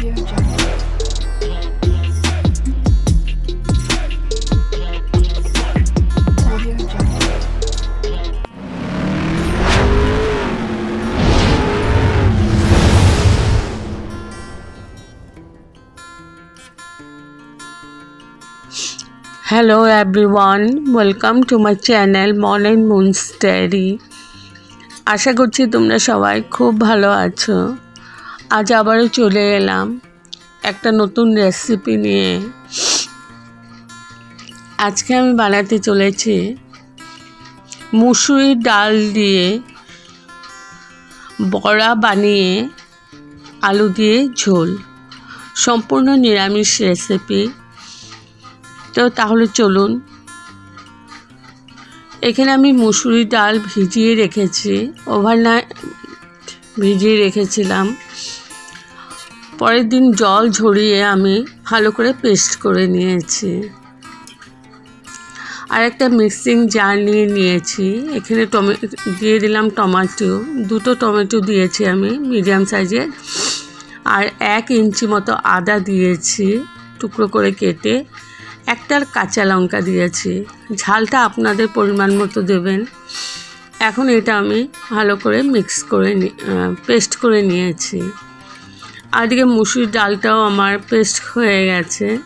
Hello everyone, welcome to my channel Morning Moon's Diary. আশা করছি তোমরা সবাই খুব ভালো আছো আজ আবারও চলে এলাম একটা নতুন রেসিপি নিয়ে। আজকে আমি বানাতে চলেছি মুসুরির ডাল দিয়ে বড়া বানিয়ে আলু দিয়ে ঝোল। সম্পূর্ণ নিরামিষ রেসিপি তো তাহলে চলুন। এখানে আমি মুসুরি ডাল ভিজিয়ে রেখেছি ওভারনাইট ভিজিয়ে রেখেছিলাম। পরের দিন জল ঝরিয়ে আমি ভালো করে পেস্ট করে নিয়েছি। আর একটা মিক্সিং জার নিয়ে নিয়েছি। এখানে টমে, দিয়ে দিলাম টমেটো। দুটো টমেটো দিয়েছি আমি মিডিয়াম সাইজের। আর এক ইঞ্চি মতো আদা দিয়েছি টুকরো করে কেটে। একটার কাঁচা লঙ্কা দিয়েছি। ঝালটা আপনাদের পরিমাণ মতো দেবেন। এখন এটা আমি ভালো করে মিক্স করে পেস্ট করে নিয়েছি। আর এদিকে মুসুর ডালটাও আমার পেস্ট হয়ে গেছে।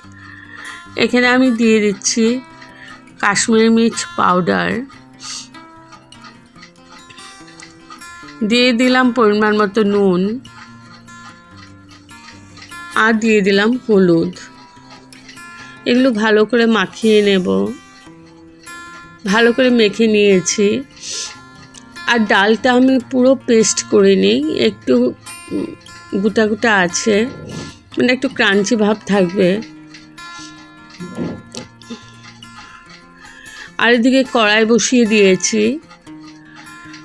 এখানে আমি দিয়ে দিচ্ছি কাশ্মীরি মির্চ পাউডার। দিয়ে দিলাম পরিমাণ মতো নুন। আর দিয়ে দিলাম হলুদ। এগুলো ভালো করে মাখিয়ে নেব। ভালো করে মেখে নিয়েছি। আর ডালটা আমি পুরো পেস্ট করে নিই। একটু গোটা গোটা আছে। মানে একটু ক্রাঞ্চি ভাব থাকবে। আর এদিকে কড়াই বসিয়ে দিয়েছি।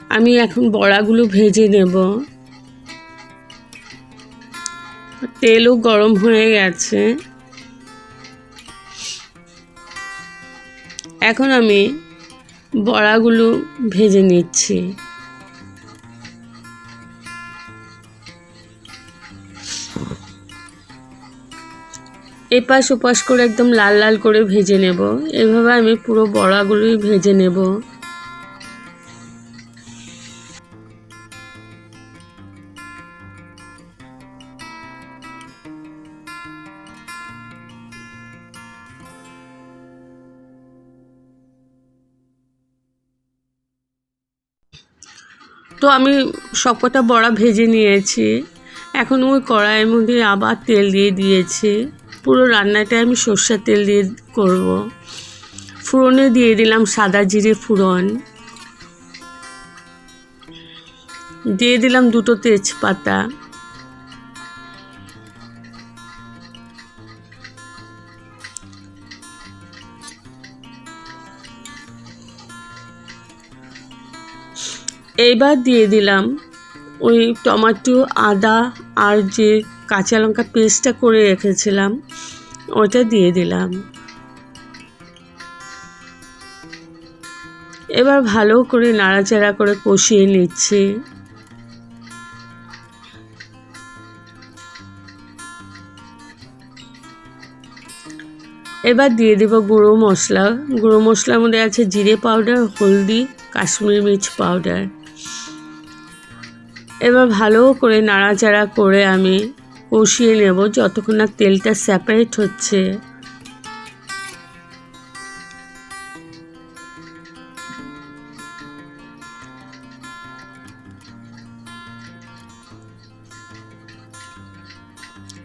আমি এখন বড়াগুলো ভেজে নেব। তেলও গরম হয়ে গেছে। এখন আমি বড়াগুলো ভেজে নিচ্ছি। এপাশ ওপাশ করে একদম লাল লাল করে ভেজে নেব। এভাবে আমি পুরো বড়াগুলোই ভেজে নেব। তো আমি সবকটা বড়া ভেজে নিয়েছি। এখন ওই কড়াইয়ের মধ্যে আবার তেল দিয়ে দিয়েছি। পুরো রান্নাটাই আমি সর্ষের তেল দিয়ে করব। ফোড়নে দিয়ে দিলাম সাদা জিরে ফোড়ন। দিয়ে দিলাম দুটো তেজপাতা। এইবার দিয়ে দিলাম ওই টমেটো, আদা আর যে কাঁচা লঙ্কা পেস্টটা করে রেখেছিলাম। ওটা দিয়ে দিলাম। এবার ভালো করে নাড়াচাড়া করে কষিয়ে নিচ্ছি। এবার দিয়ে দেব গুঁড়ো মশলা। গুঁড়ো মশলার মধ্যে আছে জিরে পাউডার, হলদি, কাশ্মীরি মির্চ পাউডার। এবার ভালো করে নাড়াচাড়া করে আমি কষিয়ে নেব, যতক্ষণ না তেলটা সেপারেট হচ্ছে।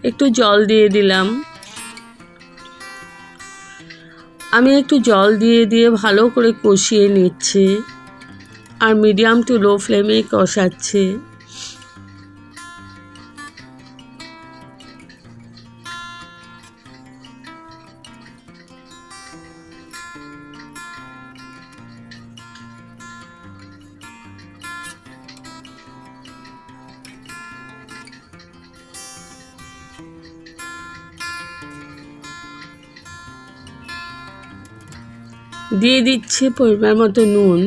একটু জল দিয়ে দিলাম। আমি একটু জল দিয়ে দিয়ে ভালো করে কষিয়ে নিচ্ছি। আর মিডিয়াম টু লো ফ্লেমে কষাচ্ছি। দিয়ে দিচ্ছে পরিমাণ মতো নুন।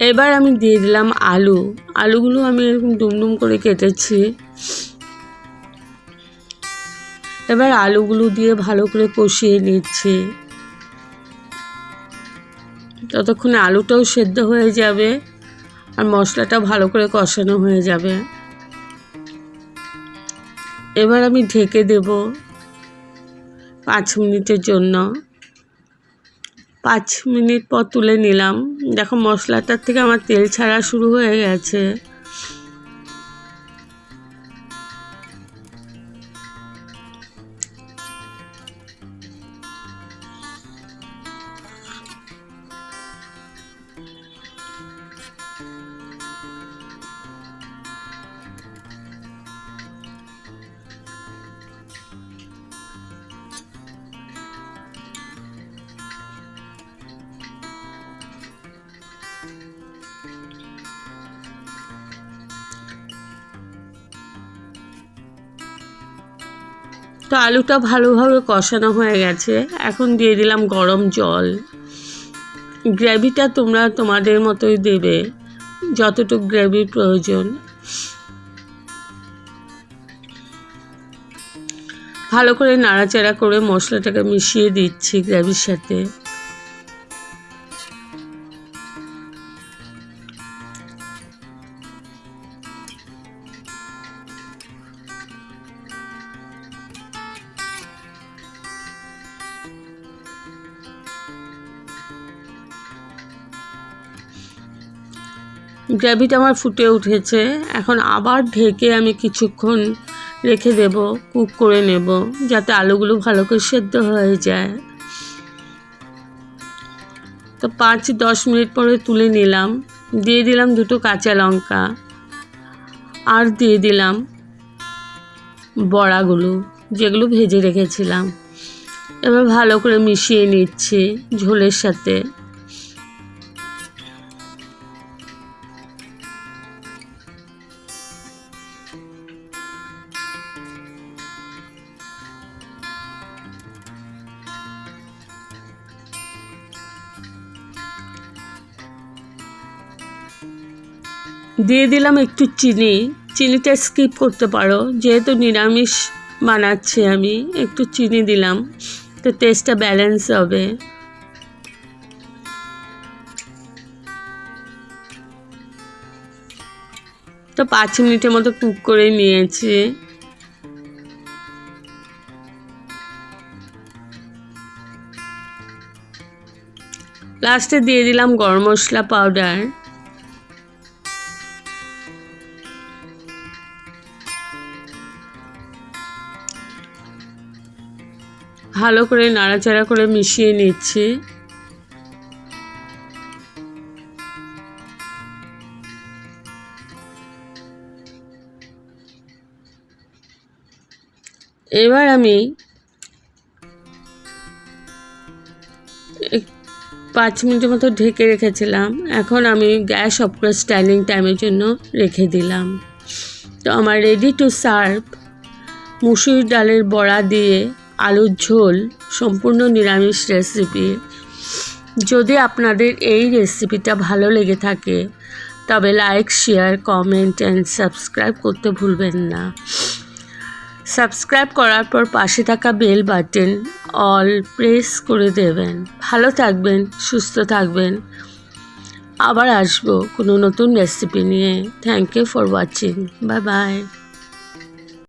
এবার আমি দিয়ে দিলাম আলু। আলুগুলো আমি এরকম ডুমডুম করে কেটেছি। এবার আলুগুলো দিয়ে ভালো করে কষিয়ে নিচ্ছি। ততক্ষণে আলুটাও সেদ্ধ হয়ে যাবে আর মশলাটা ভালো করে কষানো হয়ে যাবে। এবার আমি ঢেকে দেব পাঁচ মিনিটের জন্য। পাঁচ মিনিট পর তুলে নিলাম। দেখো মশলাটার থেকে আমার তেল ছাড়া শুরু হয়ে গেছে। তো আলুটা ভালোভাবে কষানো হয়ে গেছে। এখন দিয়ে দিলাম গরম জল। গ্রেভিটা তোমরা তোমাদের মতোই দেবে, যতটুকু গ্রেভির প্রয়োজন। ভালো করে নাড়াচাড়া করে মশলাটাকে মিশিয়ে দিচ্ছি গ্রেভির সাথে। গ্রেভিটা আমার ফুটে উঠেছে। এখন আবার ঢেকে আমি কিছুক্ষণ রেখে দেব, কুক করে নেব, যাতে আলুগুলো ভালো করে সেদ্ধ হয়ে যায়। তো পাঁচ দশ মিনিট পরে তুলে নিলাম। দিয়ে দিলাম দুটো কাঁচা লঙ্কা আর দিয়ে দিলাম বড়াগুলো, যেগুলো ভেজে রেখেছিলাম। এবার ভালো করে মিশিয়ে নিচ্ছি ঝোলের সাথে। দিয়ে দিলাম একটু চিনি। চিনিটা স্কিপ করতে পারো। যেহেতু নিরামিষ বানাচ্ছি আমি, একটু চিনি দিলাম। তো টেস্টটা ব্যালেন্স হবে। তো পাঁচ মিনিটের মতো কুক করে নিয়েছি। লাস্টে দিয়ে দিলাম গরম মশলা পাউডার ভালো করে নাড়াচাড়া করে মিশিয়ে নিচ্ছি। এবার আমি পাঁচ মিনিটের মতো ঢেকে রেখেছিলাম। এখন আমি গ্যাস অফ করে স্ট্যান্ডিং টাইমের জন্য রেখে দিলাম। তো আমার রেডি টু সার্ভ মুসুর ডালের বড়া দিয়ে আলুর ঝোল, সম্পূর্ণ নিরামিষ রেসিপি যদি আপনাদের এই রেসিপিটা ভালো লেগে থাকে, তবে like share comment and subscribe করতে ভুলবেন না। সাবস্ক্রাইব করার পর পাশে থাকা বেল বাটন অল প্রেস করে দেবেন। ভালো থাকবেন, সুস্থ থাকবেন। আবার আসব কোনো নতুন রেসিপি নিয়ে। Thank you for watching bye bye